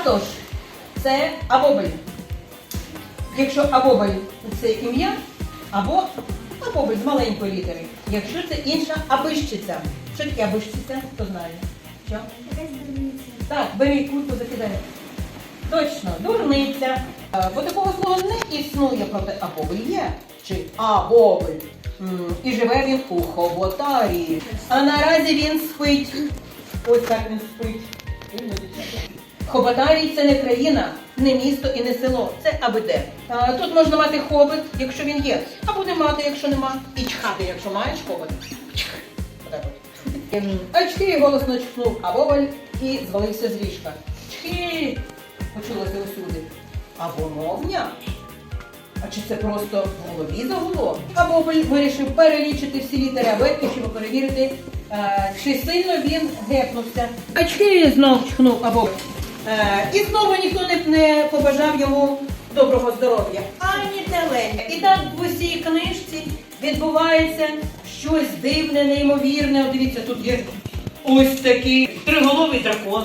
Отож, це абобель. Якщо абобель це ім'я, або абобель з маленької літери. Якщо це інша абищиця. Що таке абищиця? Хто знає? Що? Так, бери кульку, закидай. Точно, дурниця. Е, Бо такого слова не існує, проте абобель є. Чи абобель. І живе він у хоботарі. А наразі він спить. Ось так він спить. Хоботарій це не країна, не місто і не село. Це аби де. Тут можна мати хобит, якщо він є, або не мати, якщо нема. І чхати, якщо маєш. Чх. Отак. Ем, Очки голосно чхнув Абобель і звалився з ліжка. Чхи! Почулося усюди. Або мовня? А чи це просто в голові загуло? Абобель вирішив перелічити всі літери абетки, щоб перевірити, е, чи сильно він гепнувся. Очки знов чхнув Абобель. Е, і знову ніхто не, побажав йому доброго здоров'я. Ані телення. І так в усій книжці відбувається щось дивне, неймовірне. Дивіться, тут є ось такий триголовий дракон.